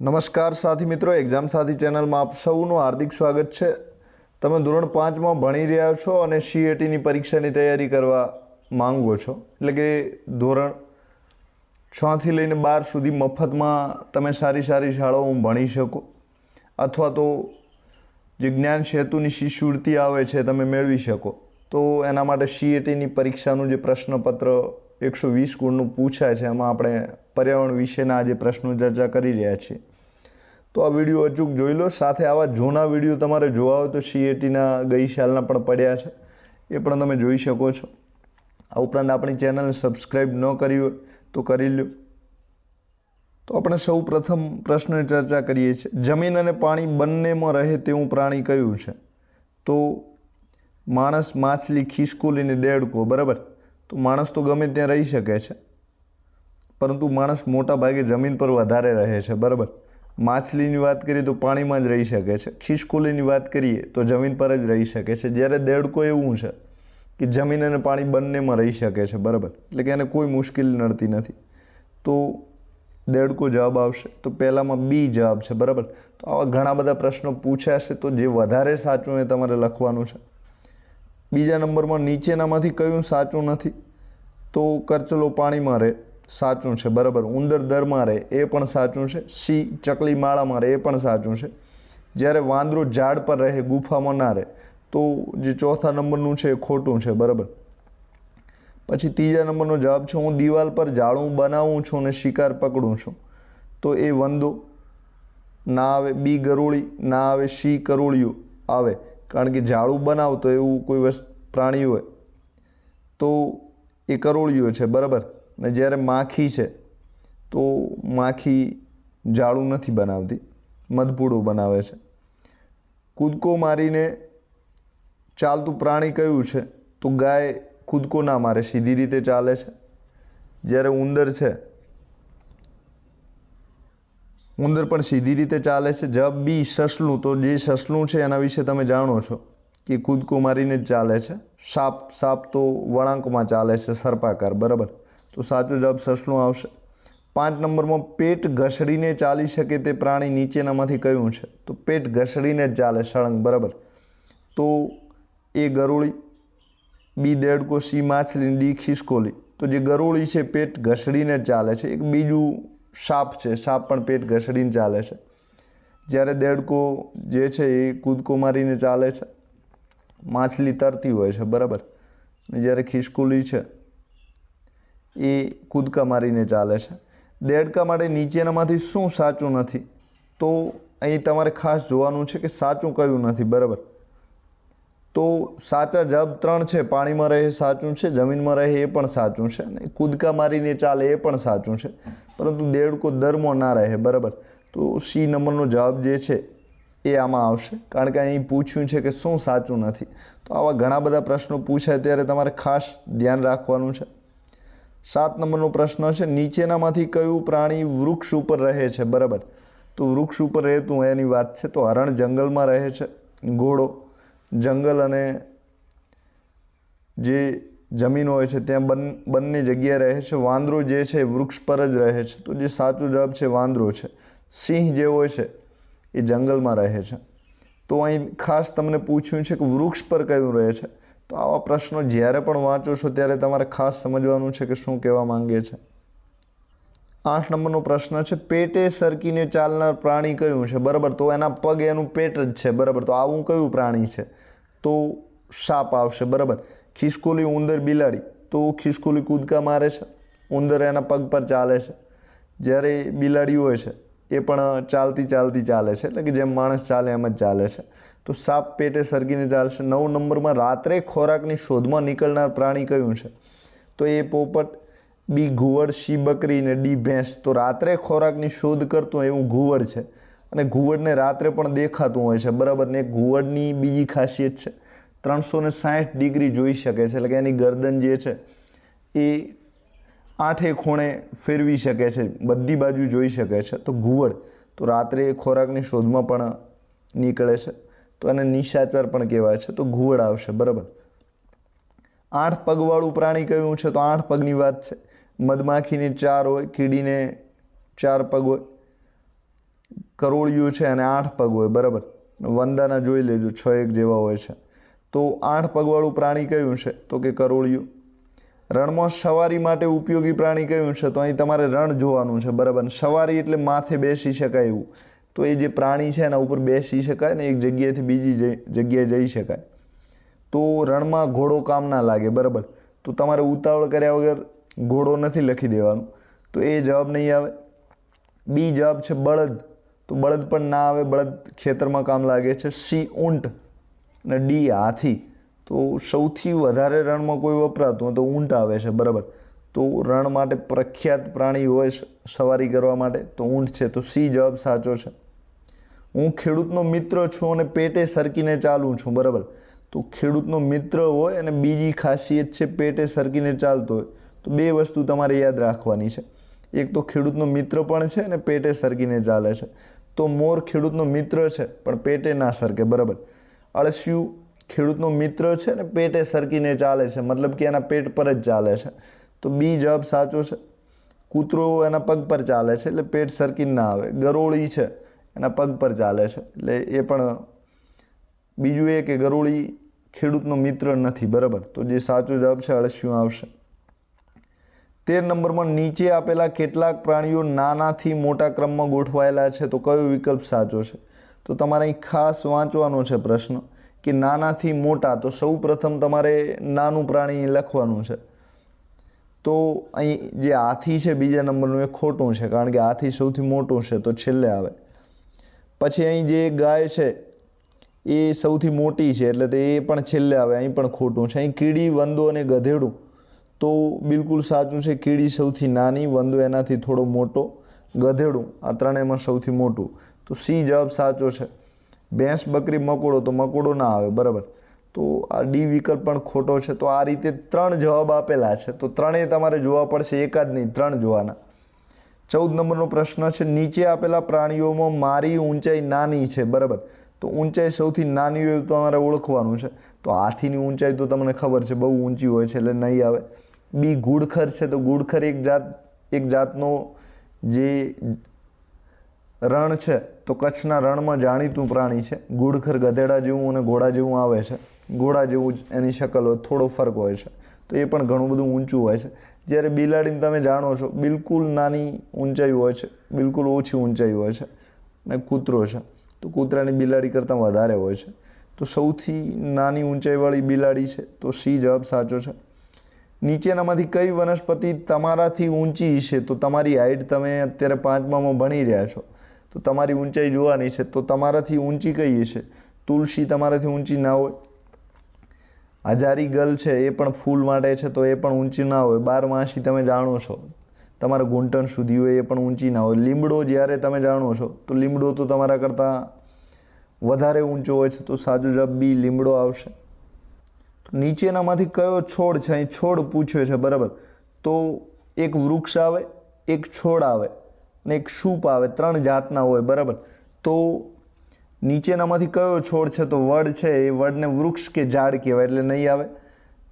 નમસ્કાર સાથી મિત્રો એક્ઝામ સાથી ચેનલમાં આપ સૌનું હાર્દિક સ્વાગત છે. તમે ધોરણ પાંચમાં ભણી રહ્યા છો અને સીએટીની પરીક્ષાની તૈયારી કરવા માંગો છો. એટલે કે ધોરણ છથી લઈને બાર સુધી મફતમાં તમે સારી સારી શાળાઓમાં ભણી શકો. અથવા તો જે જ્ઞાન સેતુની શિષ્યવૃત્તિ આવે છે, તમે મેળવી શકો. તો એના માટે સીએટીની પરીક્ષાનું જે પ્રશ્નપત્ર એકસો વીસ ગુણનું પૂછાય છે, એમાં આપણે પર્યાવરણ વિશેના આજે પ્રશ્નો ચર્ચા કરી રહ્યા છીએ. તો આ વીડિયો અચૂક જોઈ લો, સાથે આવા જૂના વીડિયો તમારે જોવા હોય તો સીએટીના ગઈ સાલના પણ પડ્યા છે, એ પણ તમે જોઈ શકો છો. આ ઉપરાંત આપણી ચેનલને સબસ્ક્રાઈબ ન કરી હોય તો કરી લો તો આપણે સૌ પ્રથમ પ્રશ્નની ચર્ચા કરીએ છીએ, જમીન અને પાણી બંનેમાં રહે તેવું પ્રાણી કયું છે? તો માણસ, માછલી, ખિસકોલી ને દેડકો, બરાબર? તો માણસ તો ગમે ત્યાં રહી શકે છે. પરંતુ માણસ મોટા ભાગે જમીન પર વધારે રહે છે, બરાબર? માછલીની વાત કરીએ તો પાણીમાં જ રહી શકે છે. ખિસકોલીની વાત કરીએ તો જમીન પર જ રહી શકે છે. જ્યારે દેડકો એવું છે કે જમીન અને પાણી બંનેમાં રહી શકે છે, બરાબર? એટલે કે એને કોઈ મુશ્કેલી નડતી નથી. તો દેડકો જવાબ આવશે. તો પહેલાંમાં બી જવાબ છે, બરાબર? તો આવા ઘણા બધા પ્રશ્નો પૂછાશે તો જે વધારે સાચું એ તમારે લખવાનું છે. બીજા નંબરમાં નીચેનામાંથી કયું સાચું નથી? તો કરચલો પાણીમાં રહે, સાચું છે, બરાબર. ઉંદર દરમાં રહે, એ પણ સાચું છે. સી ચકલી માળામાં રહે, એ પણ સાચું છે. જ્યારે વાંદરો ઝાડ પર રહે, ગુફામાં ના રહે, તો જે ચોથા નંબરનું છે એ ખોટું છે, બરાબર. પછી ત્રીજા નંબરનો જવાબ છે, હું દિવાલ પર જાળું બનાવું છું અને શિકાર પકડું છું. તો એ વંદો, ના આવે બી ગરોળી ના આવે સી કરોળિયું આવે. કારણ કે ઝાડું બનાવતો એવું કોઈ વસ્તુ, પ્રાણી હોય. તો એ કરોળિયો છે, બરાબર? ને જ્યારે માખી છે, તો માખી જાળું નથી બનાવતી, મધપૂડું બનાવે છે. કૂદકો મારીને ચાલતું પ્રાણી કયું છે, તો ગાય કૂદકો ના મારે, સીધી રીતે ચાલે છે. જ્યારે ઉંદર છે, ઉંદર પણ સીધી રીતે ચાલે છે. જબ બી સસલું, તો જે સસલું છે એના વિશે તમે જાણો છો. કે કૂદકો મારીને જ ચાલે છે. સાપ સાપ તો વળાંકમાં ચાલે છે સર્પાકાર, બરાબર? તો સાચો જવાબ સસલું આવશે. પાંચ નંબરમાં, પેટ ઘસડીને ચાલી શકે તે પ્રાણી નીચેનામાંથી કયું છે? તો પેટ ઘસડીને જ ચાલે સળંગ, બરાબર? તો એ ગરોળી બી દેડકો, સી માછલી ડી ખિસકોલી. તો જે ગરોળી છે પેટ ઘસડીને જ ચાલે છે. એક બીજું સાપ છે, સાપ પણ પેટ ઘસડીને ચાલે છે. જ્યારે દેડકો જે છે એ કૂદકો મારીને ચાલે છે. માછલી તરતી હોય છે, બરાબર? જ્યારે ખિસકોલી છે, એ કૂદકા મારીને ચાલે છે. દેડકા માટે નીચેનામાંથી શું સાચું નથી? તો અહીં તમારે ખાસ જોવાનું છે કે સાચું કયું નથી, બરાબર? તો સાચા જવાબ ત્રણ છે, પાણીમાં રહે સાચું છે, જમીનમાં રહે એ પણ સાચું છે અને કૂદકા મારીને ચાલે એ પણ સાચું છે. પરંતુ દેડકો દરમો ના રહે, બરાબર? તો સી નંબરનો જવાબ જે છે એ આમાં આવશે. કારણ કે અહીં પૂછ્યું છે કે શું સાચું નથી. તો આવા ઘણા બધા પ્રશ્નો પૂછાય ત્યારે તમારે ખાસ ધ્યાન રાખવાનું છે. સાત નંબરનો પ્રશ્ન છે, નીચેનામાંથી કયું પ્રાણી વૃક્ષ ઉપર રહે છે? બરાબર. તો વૃક્ષ ઉપર રહેતું એની વાત છે, તો હરણ જંગલમાં રહે છે, ઘોડો, જંગલ અને જે જમીન હોય છે, ત્યાં બન, બંને જગ્યાએ રહે છે. વાંદરો જે છે વૃક્ષ પર જ રહે છે. તો જે સાચો જવાબ છે, વાંદરો છે. સિંહ જે હોય છે એ જંગલમાં રહે છે. તો અહીં ખાસ તમને પૂછ્યું છે કે વૃક્ષ પર કયું રહે છે? તો આવા પ્રશ્નો જ્યારે પણ વાંચો છો ત્યારે તમારે ખાસ સમજવાનું છે કે શું કહેવા માંગે છે. આઠ નંબરનો પ્રશ્ન છે, પેટે સરકીને ચાલનાર પ્રાણી કયું છે? બરાબર, તો એના પગ એનું પેટ જ છે, બરાબર. તો આવું કયું પ્રાણી છે? તો સાપ આવશે, બરાબર. ખિસકોલી ઉંદર બિલાડી, તો ખિસકોલી કૂદકા મારે છે? ઉંદર એના પગ પર ચાલે છે. જ્યારે બિલાડી હોય છે એ પણ ચાલતી ચાલતી ચાલે છે. એટલે કે જેમ માણસ ચાલે એમ જ ચાલે છે. તો સાપ પેટે સરગીને ચાલશે. નવ નંબરમાં રાત્રે ખોરાકની શોધમાં નીકળનાર પ્રાણી કયું છે? તો એ પોપટ, બી ઘુવડ સી બકરી ને ડી ભેંસ. તો રાત્રે ખોરાકની શોધ કરતું એવું ઘુવડ છે. અને ઘુવડને રાત્રે પણ દેખાતું હોય છે. બરાબર ને ઘુવડની બીજી ખાસિયત છે. ત્રણસો ને સાઠ ડિગ્રી જોઈ શકે છે. એટલે કે એની ગરદન જે છે, એ આઠે ખૂણે ફેરવી શકે છે, બધી બાજુ જોઈ શકે છે. તો ઘુવડ, તો રાત્રે એ ખોરાકની શોધમાં પણ નીકળે છે. તો એને નિશાચર પણ કહેવાય છે. તો ઘુવડ આવશે, બરાબર. આઠ પગવાળું પ્રાણી કયું છે? તો આઠ પગની વાત છે. મધમાખીને ચાર હોય, કીડીને ચાર પગ હોય, કરોળિયું છે અને આઠ પગ હોય, બરાબર. વંદાના જોઈ લેજો, છ એક જેવા હોય છે. તો આઠ પગવાળું પ્રાણી કયું છે? તો કે કરોળિયું. રણમાં સવારી માટે ઉપયોગી પ્રાણી કયું છે? તો અહીં તમારે રણ જોવાનું છે, બરાબર. સવારી એટલે માથે બેસી શકાય એવું. તો એ જે પ્રાણી છે એના ઉપર બેસી શકાય ને એક જગ્યાએથી બીજી જગ્યાએ જઈ શકાય. તો રણમાં ઘોડો કામ ના લાગે, બરાબર. તો તમારે ઉતાવળ કર્યા વગર ઘોડો નથી લખી દેવાનું. તો એ જવાબ નહીં આવે. બી જવાબ છે બળદ. તો બળદ પણ ના આવે, બળદ ખેતરમાં કામ લાગે છે. સી ઊંટ. અને ડી હાથી. તો સૌથી વધારે રણમાં કોઈ વપરાતું હોય તો ઊંટ આવે છે, બરાબર. તો રણ માટે પ્રખ્યાત પ્રાણી હોય સવારી કરવા માટે તો ઊંટ છે, તો સી જવાબ સાચો છે. હું ખેડૂતનો મિત્ર છું અને પેટે સરકીને ચાલું છું, બરાબર. તો ખેડૂતનો મિત્ર હોય અને બીજી ખાસિયત છે પેટે સરકીને ચાલતો હોય, તો બે વસ્તુ તમારે યાદ રાખવાની છે. એક તો ખેડૂતનો મિત્ર પણ છે અને પેટે સરકીને ચાલે છે. તો મોર ખેડૂતનો મિત્ર છે, પણ પેટે ના સરકે, બરાબર. અળસિયું ખેડૂતનો મિત્ર છે ને પેટે સરકીને ચાલે છે, મતલબ કે એના પેટ પર જ ચાલે છે. તો બી જવાબ સાચો છે? કૂતરો એના પગ પર ચાલે છે એટલે પેટ સરકીને ના આવે. ગરોળી છે, એના પગ પર ચાલે છે. એટલે એ પણ બીજું એ કે ગરોળી ખેડૂતનો મિત્ર નથી, બરાબર? તો જે સાચો જવાબ છે, અળસિયું આવશે. તેર નંબરમાં નીચે આપેલા કેટલાક પ્રાણીઓ નાનાથી મોટા ક્રમમાં ગોઠવાયેલા છે. તો કયો વિકલ્પ સાચો છે? તો તમારે અહીં ખાસ વાંચવાનો છે પ્રશ્ન. કે નાનાથી મોટા, તો સૌ પ્રથમ તમારે નાનું પ્રાણી લખવાનું છે. તો અહીં જે હાથી છે, બીજા નંબરનું એ ખોટું છે, કારણ કે હાથી સૌથી મોટું છે, તો છેલ્લે આવે. પછી અહીં જે ગાય છે, એ સૌથી મોટી છે, એટલે તે એ પણ છેલ્લે આવે, અહીં પણ ખોટું છે. અહીં કીડી, વંદો અને ગધેડું, તો બિલકુલ સાચું છે, કીડી સૌથી નાની, વંદો એનાથી થોડો મોટો, ગધેડું આ ત્રણેયમાં સૌથી મોટું. તો સી જવાબ સાચો છે. ભેંસ, બકરી, મકોડો તો મકોડો ના આવે, બરાબર. તો આ ડી વિકલ્પ પણ ખોટો છે. તો આ રીતે ત્રણ જવાબ આપેલા છે. તો ત્રણેય તમારે જોવા પડશે, એકાદ નહીં, ત્રણ જોવાના. ચૌદ નંબરનો પ્રશ્ન છે, નીચે આપેલા પ્રાણીઓમાં મારી ઊંચાઈ નાની છે, બરાબર. તો ઊંચાઈ સૌથી નાની હોય તમારે ઓળખવાનું છે. તો હાથીની ઊંચાઈ તો તમને ખબર છે, બહુ ઊંચી હોય છે, એટલે નહીં આવે. બી ગુડખર છે, તો ગુડખર એક જાત, એક જાતનો જે રણ છે, તો કચ્છના રણમાં જાણીતું પ્રાણી છે. ગુડખર ગધેડા જેવું અને ઘોડા જેવું આવે છે. ઘોડા જેવું જ એની શકલ હોય થોડો ફરક હોય છે. તો એ પણ ઘણું બધું ઊંચું હોય છે. જ્યારે બિલાડીને તમે જાણો છો, બિલકુલ નાની ઊંચાઈ હોય છે, બિલકુલ ઓછી ઊંચાઈ હોય છે અને કૂતરો છે. તો કૂતરાની બિલાડી કરતાં વધારે હોય છે. તો સૌથી નાની ઊંચાઈવાળી બિલાડી છે, તો સી જવાબ સાચો છે. નીચેનામાંથી કઈ વનસ્પતિ તમારાથી ઊંચી છે? તો તમારી હાઈટ તમે અત્યારે પાંચમામાં ભણી રહ્યા છો. તો તમારી ઊંચાઈ જોવાની છે, તો તમારાથી ઊંચી કઈ છે તુલસી તમારાથી ઊંચી ના હોય. હજારી ગલ છે, એ પણ ફૂલ માટે છે, તો એ પણ ઊંચી ના હોય. બારમાસી તમે જાણો છો. તમારા ઘૂંટણ સુધી હોય એ પણ ઊંચી ના હોય. લીમડો જ્યારે તમે જાણો છો, તો લીમડો તો તમારા કરતાં વધારે ઊંચો હોય છે, તો સાજો જવાબ બી લીમડો આવશે. નીચેનામાંથી કયો છોડ છે? અહીં છોડ પૂછ્યો છે, બરાબર. તો એક વૃક્ષ આવે, એક છોડ આવે. અને એક સૂપ આવે, ત્રણ જાતના હોય, બરાબર? તો નીચેનામાંથી કયો છોડ છે? તો વડ છે, એ વડને વૃક્ષ કે ઝાડ કહેવાય, એટલે નહીં આવે.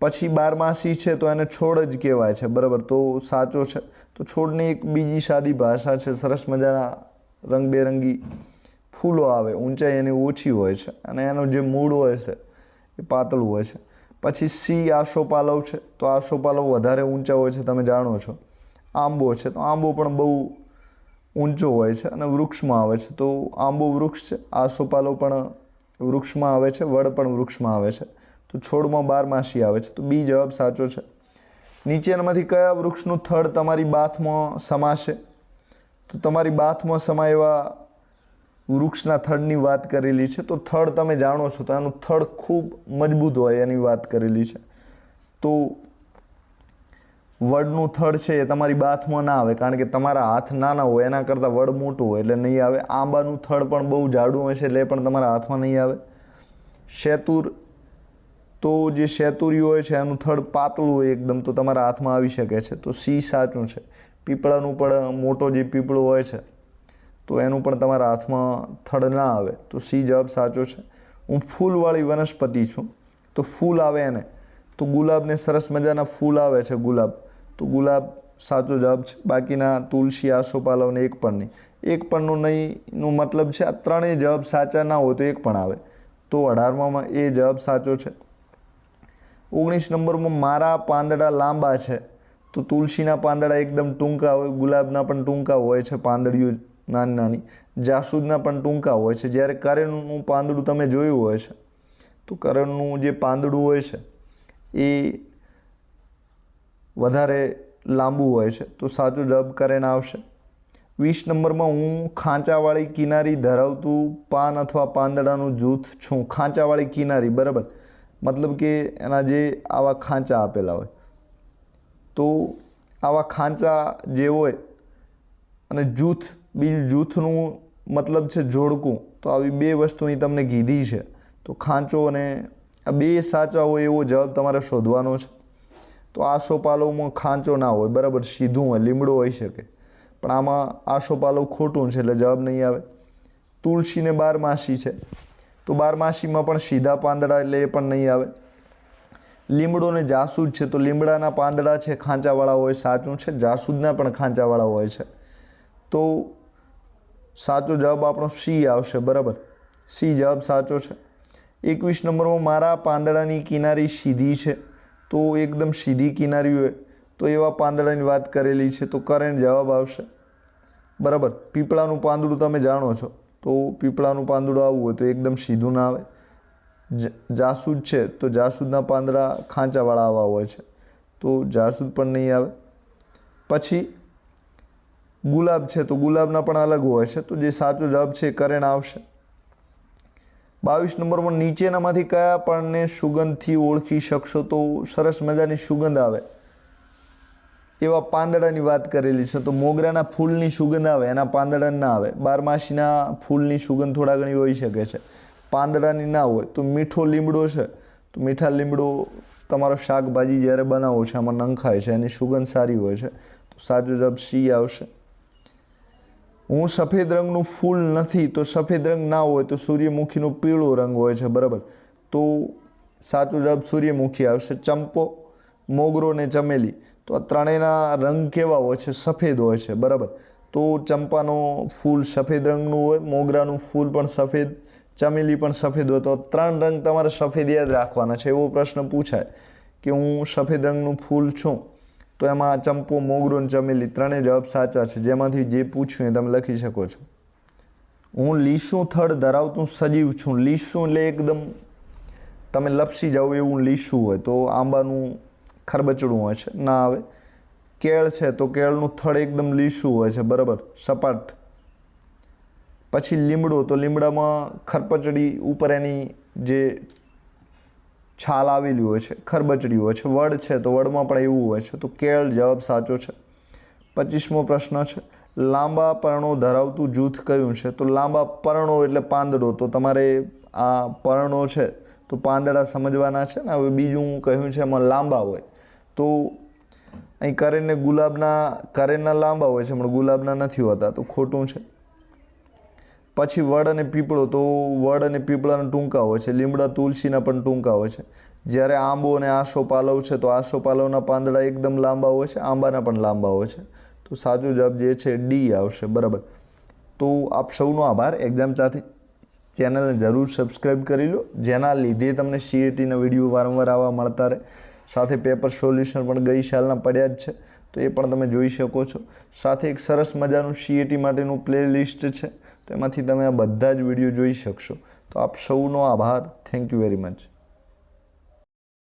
પછી બારમાસી છે, તો એને છોડ જ કહેવાય છે, બરાબર? તો સાચો છે. તો છોડની એક બીજી સાદી ભાષા છે, સરસ મજાના રંગબેરંગી ફૂલો આવે, ઊંચાઈ એની ઓછી હોય છે, અને એનો જે મૂળ હોય છે, એ પાતળું હોય છે. પછી સી આસોપાલવ છે, તો આસોપાલવ વધારે ઊંચા હોય છે, તમે જાણો છો. આંબો છે, તો આંબો પણ બહુ ઊંચો હોય છે અને વૃક્ષમાં આવે છે. તો આંબો વૃક્ષ છે આસોપાલો પણ વૃક્ષમાં આવે છે, વડ પણ વૃક્ષમાં આવે છે. તો છોડમાં બારમાસી આવે છે. તો બી જવાબ સાચો છે. નીચેનામાંથી કયા વૃક્ષનું થડ તમારી બાથમાં સમાશે? તો તમારી બાથમાં સમાયેલા વૃક્ષના થડની વાત કરેલી છે. તો થડ તમે જાણો છો, તો એનું થડ ખૂબ મજબૂત હોય એની વાત કરેલી છે. તો વડનું થડ છે એ તમારી બાથમાં ના આવે, કારણ કે તમારા હાથ નાના હોય, એના કરતાં વડ મોટું હોય એટલે નહીં આવે. આંબાનું થડ પણ બહુ જાડું હોય છે એટલે પણ તમારા હાથમાં નહીં આવે. શેતુર, તો જે શેતુરી હોય છે એનું થડ પાતળું હોય એકદમ તો તમારા હાથમાં આવી શકે છે. તો સી સાચું છે. પીપળાનું પણ મોટો જે પીપળો હોય છે, તો એનું પણ તમારા હાથમાં થડ ના આવે. તો સી જવાબ સાચો છે. હું ફૂલવાળી વનસ્પતિ છું, તો ફૂલ આવે એને. તો ગુલાબને સરસ મજાના ફૂલ આવે છે ગુલાબ. તો ગુલાબ સાચો જવાબ છે. બાકીના તુલસી, આસોપાલવ ને એક પણ નહીં. એક પણનો નહીંનો મતલબ છે આ ત્રણેય જવાબ સાચા ના હોય તો એક પણ આવે. તો અઢારમામાં એ જવાબ સાચો છે. ઓગણીસ નંબરમાં મારા પાંદડા લાંબા છે. તો તુલસીના પાંદડા એકદમ ટૂંકા હોય, ગુલાબના પણ ટૂંકા હોય છે, પાંદડીઓ નાની નાની. જાસૂદના પણ ટૂંકા હોય છે. જ્યારે કરેણનું પાંદડું તમે જોયું હોય છે. તો કરેણનું જે પાંદડું હોય છે, એ વધારે લાંબુ હોય છે, તો સાચો જવાબ કરેણ આવશે. વીસ નંબરમાં હું ખાંચાવાળી કિનારી ધરાવતું પાન અથવા પાંદડાનું જૂથ છું. ખાંચાવાળી કિનારી, બરાબર? મતલબ કે એના જે આવા ખાંચા આપેલા હોય. તો આવા ખાંચા જે હોય અને જૂથ, બીજું જૂથનું મતલબ છે જોડકું, તો આવી બે વસ્તુ અહીં તમને કીધી છે. તો ખાંચો અને આ બે સાચા હોય એવો જવાબ તમારે શોધવાનો છે. તો આસોપાલવમાં ખાંચો ના હોય, બરાબર, સીધું હોય, લીમડો હોઈ શકે. પણ આમાં આસોપાલવ ખોટું છે એટલે જવાબ નહીં આવે. તુલસીને બારમાસી છે. તો બારમાસીમાં પણ સીધા પાંદડા એટલે એ પણ નહીં આવે. લીમડો ને જાસૂદ છે, તો લીમડાના પાંદડા છે, ખાંચાવાળા હોય, સાચું છે. જાસૂદના પણ ખાંચાવાળા હોય છે. તો સાચો જવાબ આપણો સી આવશે, બરાબર. સી જવાબ સાચો છે. એકવીસ નંબરમાં, મારા પાંદડાની કિનારી સીધી છે. તો એકદમ સીધી કિનારી હોય, તો એવા પાંદડાની વાત કરેલી છે, તો કરેન્ટ જવાબ આવશે. બરાબર, પીપળાનું પાંદડું તમે જાણો છો, તો પીપળાનું પાંદડું આવવું હોય તો એકદમ સીધું ના આવે. જાસૂદ છે, તો જાસૂદના પાંદડા ખાંચાવાળા આવા હોય છે, તો જાસૂદ પણ નહીં આવે. પછી, ગુલાબ છે, તો ગુલાબના પણ અલગ હોય છે, તો જે સાચો જવાબ છે એ કરેણ આવશે. બાવીસ નંબરમાં નીચેનામાંથી કયા પણને સુગંધથી ઓળખી શકશો તો સરસ મજાની સુગંધ આવે. એવા પાંદડાની વાત કરેલી છે, તો મોગરાના ફૂલની સુગંધ આવે, એના પાંદડા ના આવે. બારમાસીના ફૂલની સુગંધ થોડા ઘણી હોઈ શકે છે. પાંદડાની ના હોય તો મીઠો લીમડો છે, તો મીઠા લીમડો તમારો શાકભાજી જ્યારે બનાવો છે, આમાં નંખાય છે, એની સુગંધ સારી હોય છે. તો સાચો જવાબ સી આવશે. હું સફેદ રંગનું ફૂલ નથી, તો સફેદ રંગ ના હોય તો સૂર્યમુખીનો પીળો રંગ હોય છે, બરાબર? તો સાચો જવાબ સૂર્યમુખી આવશે. ચંપો, મોગરો ને ચમેલી. તો આ ત્રણેયના રંગ કેવા હોય છે? સફેદ હોય છે, બરાબર? તો ચંપાનો ફૂલ સફેદ રંગનું હોય, મોગરાનું ફૂલ પણ સફેદ, ચમેલી પણ સફેદ હોય. તો ત્રણ રંગ તમારે સફેદ યાદ રાખવાના છે. એવો પ્રશ્ન પૂછાય કે હું સફેદ રંગનું ફૂલ છું. તો એમાં ચંપો, મોગરો ચમેલી ત્રણેય જવાબ સાચા છે. જેમાંથી જે પૂછ્યું એ તમે લખી શકો છો. હું લીસું થડ ધરાવતું સજીવ છું. લીસું એટલે એકદમ તમે લપસી જાઓ એવું લીસું હોય તો આંબાનું ખરબચડું હોય છે. ના આવે. કેળ છે તો કેળનું થડ એકદમ લીસું હોય છે. બરાબર. સપાટ. પછી લીમડો તો લીમડામાં ખરપચડી ઉપર એની જે છાલ આવેલી હોય છે, ખરબચડી હોય છે, વડ છે તો વડમાં પણ એવું હોય છે. તો કેળ જવાબ સાચો છે. પચીસમો પ્રશ્ન છે, લાંબા પર્ણો ધરાવતું જૂથ કયું છે? તો લાંબા પર્ણો એટલે પાંદડો. તો તમારે આ પર્ણો છે તો પાંદડા સમજવાના છે ને? હવે બીજું કહ્યું છે એમાં લાંબા હોય? તો અહીં કરેને ગુલાબના, કરેના લાંબા હોય છે, પણ ગુલાબના નથી હોતા. તો ખોટું છે. પછી વડ અને પીપળો તો વડ અને પીપળાના ટૂંકા હોય છે, લીમડા, તુલસીના પણ ટૂંકા હોય છે. જ્યારે આંબો અને આસો પાલવ છે, તો આસો પાલવના પાંદડા એકદમ લાંબા હોય છે, આંબાના પણ લાંબા હોય છે. તો સાચો જવાબ જે છે, ડી આવશે, બરાબર. તો આપ સૌનો આભાર. એક્ઝામ સાથે ચેનલને જરૂર સબસ્ક્રાઈબ કરી લો, જેના લીધે તમને સીએટીના વીડિયો વારંવાર આવવા મળતા રહે. સાથે પેપર સોલ્યુશન પણ ગઈ સાલના પડ્યા જ છે, તો એ પણ તમે જોઈ શકો છો. સાથે એક સરસ મજાનું સીએટી માટેનું પ્લે લિસ્ટ છે. તો એમાંથી તમે આ બધા જ વીડિયો જોઈ શકશો. તો આપ સૌનો આભાર. Thank you very much